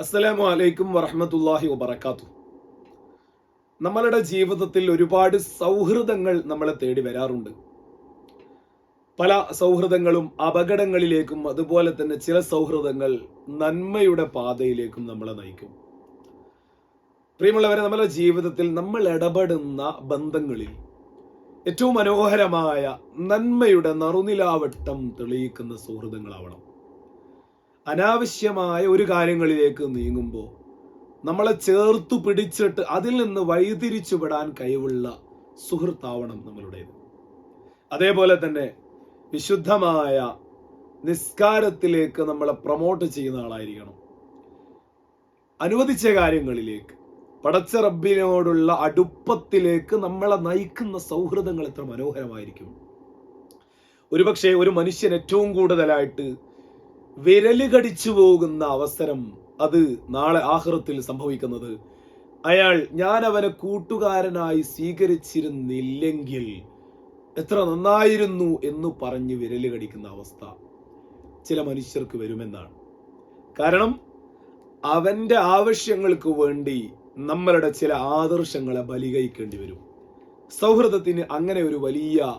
അസ്സലാമു അലൈക്കും വറഹമത്തല്ലാഹി വബർക്കാത്തു നമ്മളുടെ ജീവിതത്തിൽ ഒരുപാട് സൗഹൃദങ്ങൾ നമ്മളെ തേടി വരാറുണ്ട്. പല സൗഹൃദങ്ങളും അപകടങ്ങളിലേക്കും അതുപോലെ തന്നെ ചില സൗഹൃദങ്ങൾ നന്മയുടെ പാതയിലേക്കും നമ്മളെ നയിക്കും. പ്രിയമുള്ളവരെ നമ്മുടെ ജീവിതത്തിൽ നമ്മൾ ഇടപെടുന്ന ബന്ധങ്ങളിൽ ഏറ്റവും മനോഹരമായ നന്മയുടെ നറുനിലാവട്ടം തെളിയിക്കുന്ന സൗഹൃദങ്ങളാവണം. അനാവശ്യമായ ഒരു കാര്യങ്ങളിലേക്ക് നീങ്ങുമ്പോൾ നമ്മളെ ചേർത്തു പിടിച്ചിട്ട് അതിൽ നിന്ന് വഴിതിരിച്ചു വിടാൻ കഴിവുള്ള സുഹൃത്താവണം നമ്മളുടേത്. അതേപോലെ തന്നെ വിശുദ്ധമായ നിസ്കാരത്തിലേക്ക് നമ്മളെ പ്രൊമോട്ട് ചെയ്യുന്ന ആളായിരിക്കണം. അനുവദിച്ച കാര്യങ്ങളിലേക്ക് പടച്ച റബ്ബിനോടുള്ള അടുപ്പത്തിലേക്ക് നമ്മളെ നയിക്കുന്ന സൗഹൃദങ്ങൾ എത്ര മനോഹരമായിരിക്കും. ഒരുപക്ഷെ ഒരു മനുഷ്യൻ ഏറ്റവും കൂടുതലായിട്ട് വിരൽ കടിച്ചു പോകുന്ന അവസരം അത് നാളെ ആഹൃത്തിൽ സംഭവിക്കുന്നത്. അയാൾ ഞാൻ അവനെ കൂട്ടുകാരനായി സ്വീകരിച്ചിരുന്നില്ലെങ്കിൽ എത്ര നന്നായിരുന്നു എന്ന് പറഞ്ഞ് വിരൽ കടിക്കുന്ന അവസ്ഥ ചില മനുഷ്യർക്ക് വരുമെന്നാണ്. കാരണം അവന്റെ ആവശ്യങ്ങൾക്ക് വേണ്ടി നമ്മളുടെ ചില ആദർശങ്ങളെ ബലികയിക്കേണ്ടി വരും. സൗഹൃദത്തിന് അങ്ങനെ ഒരു വലിയ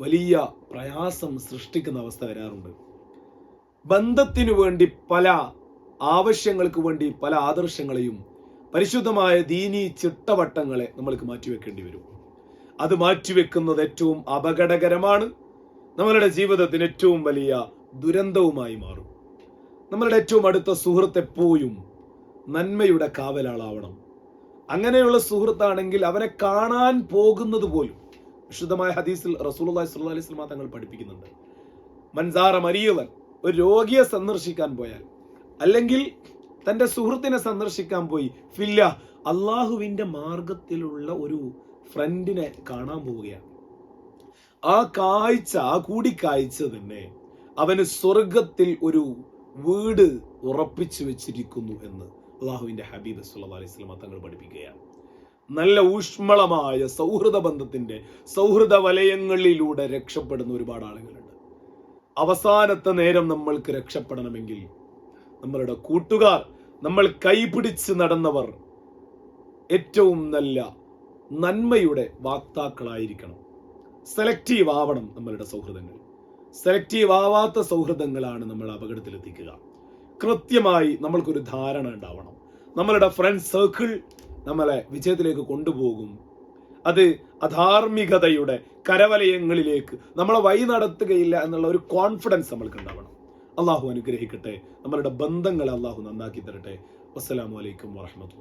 വലിയ പ്രയാസം സൃഷ്ടിക്കുന്ന അവസ്ഥ വരാറുണ്ട്. ബന്ധത്തിനു വേണ്ടി പല ആവശ്യങ്ങൾക്ക് വേണ്ടി പല ആദർശങ്ങളെയും പരിശുദ്ധമായ ദീനി ചിട്ടവട്ടങ്ങളെ നമ്മൾക്ക് മാറ്റിവെക്കേണ്ടി വരും. അത് മാറ്റിവെക്കുന്നത് ഏറ്റവും അപകടകരമാണ്. നമ്മളുടെ ജീവിതത്തിന് ഏറ്റവും വലിയ ദുരന്തവുമായി മാറും. നമ്മളുടെ ഏറ്റവും അടുത്ത സുഹൃത്ത് എപ്പോഴും നന്മയുടെ കാവലാളാവണം. അങ്ങനെയുള്ള സുഹൃത്താണെങ്കിൽ അവനെ കാണാൻ പോകുന്നത് പോലും വിശുദ്ധമായ ഹദീസിൽ റസൂലുള്ളാഹി സ്വല്ലല്ലാഹി അലൈഹി വസല്ലം തങ്ങൾ പഠിപ്പിക്കുന്നുണ്ട്. മൻസാറ മരിയവൻ ഒരു രോഗിയെ സന്ദർശിക്കാൻ പോയാൽ അല്ലെങ്കിൽ തന്റെ സുഹൃത്തിനെ സന്ദർശിക്കാൻ പോയി ഫില്ല അള്ളാഹുവിന്റെ മാർഗത്തിലുള്ള ഒരു ഫ്രണ്ടിനെ കാണാൻ പോവുകയാണ്. ആ കാഴ്ച ആ കൂടിക്കാഴ്ച തന്നെ അവന് സ്വർഗത്തിൽ ഒരു വീട് ഉറപ്പിച്ചു വെച്ചിരിക്കുന്നു എന്ന് അള്ളാഹുവിന്റെ ഹബീബ് സുല്ലാ അലൈഹി വസല്ലം തങ്ങൾ പഠിപ്പിക്കുകയാണ്. നല്ല ഊഷ്മളമായ സൗഹൃദ ബന്ധത്തിന്റെ സൗഹൃദ വലയങ്ങളിലൂടെ രക്ഷപ്പെടുന്ന ഒരുപാട് ആളുകളുണ്ട്. അവസാനത്തെ നേരം നമ്മൾക്ക് രക്ഷപ്പെടണമെങ്കിൽ നമ്മളുടെ കൂട്ടുകാർ നമ്മൾ കൈപിടിച്ച് നടന്നവർ ഏറ്റവും നല്ല നന്മയുടെ വാക്താക്കളായിരിക്കണം. സെലക്റ്റീവ് ആവണം നമ്മളുടെ സൗഹൃദങ്ങൾ. സെലക്റ്റീവ് ആവാത്ത സൗഹൃദങ്ങളാണ് നമ്മൾ അപകടത്തിലെത്തിക്കുക. കൃത്യമായി നമ്മൾക്കൊരു ധാരണ ഉണ്ടാവണം. നമ്മളുടെ ഫ്രണ്ട് സർക്കിൾ നമ്മളെ വിജയത്തിലേക്ക് കൊണ്ടുപോകും. അത് അധാർമികതയുടെ കരവലയങ്ങളിലേക്ക് നമ്മളെ വഴി നടത്തുകയില്ല എന്നുള്ള ഒരു കോൺഫിഡൻസ് നമ്മൾക്ക് ഉണ്ടാവണം. അള്ളാഹു അനുഗ്രഹിക്കട്ടെ. നമ്മളുടെ ബന്ധങ്ങളെ അള്ളാഹു നന്നാക്കി തരട്ടെ. അസ്സലാമലൈക്കും വാഹമത്തു